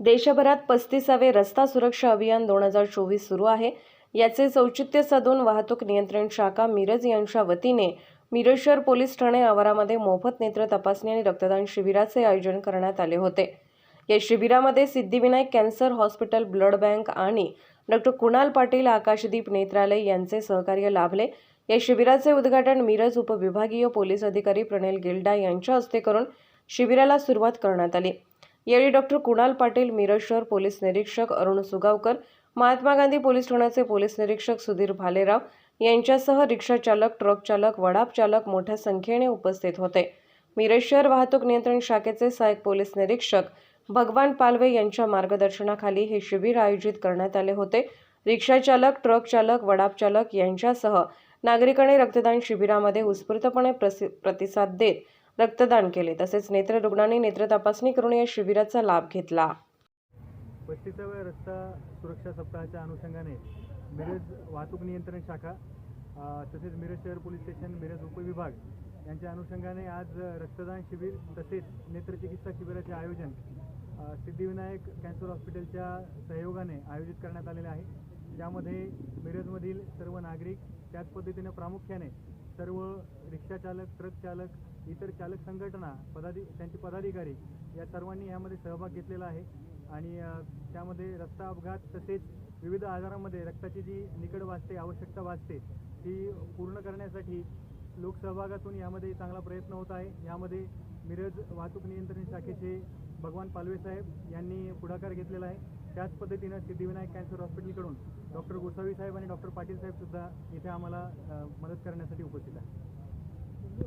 देशभरात पस्तीसावे रस्ता सुरक्षा अभियान दोन हजार चोवीस सुरू आहे. याचे औचित्य साधून वाहतूक नियंत्रण शाखा मिरज यांच्या वतीने मिरज शहर पोलीस ठाणे आवारामध्ये मोफत नेत्र तपासणी आणि रक्तदान शिबिराचे आयोजन करण्यात आले होते. या शिबिरामध्ये Siddhivinayak cancer hospital blood bank आणि डॉक्टर कुणाल पाटील आकाशदीप नेत्रालय यांचे सहकार्य लाभले. या शिबिराचे उद्घाटन मिरज उपविभागीय पोलीस अधिकारी प्रणेल गिल्डा यांच्या हस्ते करून शिबिराला सुरुवात करण्यात आली. यावेळी डॉक्टर कुणाल पाटील मिरज शहर पोलीस निरीक्षक अरुण सुगावकर महात्मा गांधी पोलीस ठाण्याचे पोलीस निरीक्षक सुधीर भालेराव यांच्यासह रिक्षा चालक ट्रक चालक वडाप चालक मोठ्या संख्येने उपस्थित होते. मिरज शहर वाहतूक नियंत्रण शाखेचे सहाय्यक पोलीस निरीक्षक भगवान पालवे यांच्या मार्गदर्शनाखाली हे शिबिर आयोजित करण्यात आले होते. रिक्षा चालक ट्रक चालक वडाप चालक यांच्यासह नागरिकांनी रक्तदान शिबिरामध्ये उत्स्फूर्तपणे प्रतिसाद देत रक्तदान केले. तसेच नेत्र रुग्णांनी नेत्र तपासणी करून या शिबिराचा लाभ घेतला. पस्तीसाव्या रस्ता सुरक्षा सप्ताहाच्या अनुषंगाने मिरज वाहतूक नियंत्रण शाखा तसेच मिरज शहर पोलीस स्टेशन मिरज उपविभाग यांच्या अनुषंगाने आज रक्तदान शिबिर तसेच नेत्रचिकित्सा शिबिराचे आयोजन सिद्धिविनायक कॅन्सर हॉस्पिटलच्या सहयोगाने आयोजित करण्यात आलेले आहे. ज्यामध्ये मिरजमधील सर्व नागरिक त्याच पद्धतीने प्रामुख्याने सर्व रिक्षाचालक ट्रक चालक इतर चालक संघटना पदाधि त्यांचे पदाधिकारी या सर्वांनी यामध्ये सहभाग घेतलेला आहे. आणि त्यामध्ये रस्ता अपघात तसेच विविध आजारामध्ये रक्ताची जी निकड वाचते आवश्यकता वाचते ती पूर्ण करण्यासाठी लोकसहभागातून यामध्ये चांगला प्रयत्न होत आहे. यामध्ये मिरज वाहतूक नियंत्रण शाखेचे भगवान पालवे साहेब यांनी पुढाकार घेतलेला आहे. त्याच पद्धतीनं सिद्धिविनायक कॅन्सर हॉस्पिटलकडून डॉक्टर गोसावी साहेब आणि डॉक्टर पाटील साहेब सुद्धा इथे आम्हाला मदत करण्यासाठी उपस्थित आहे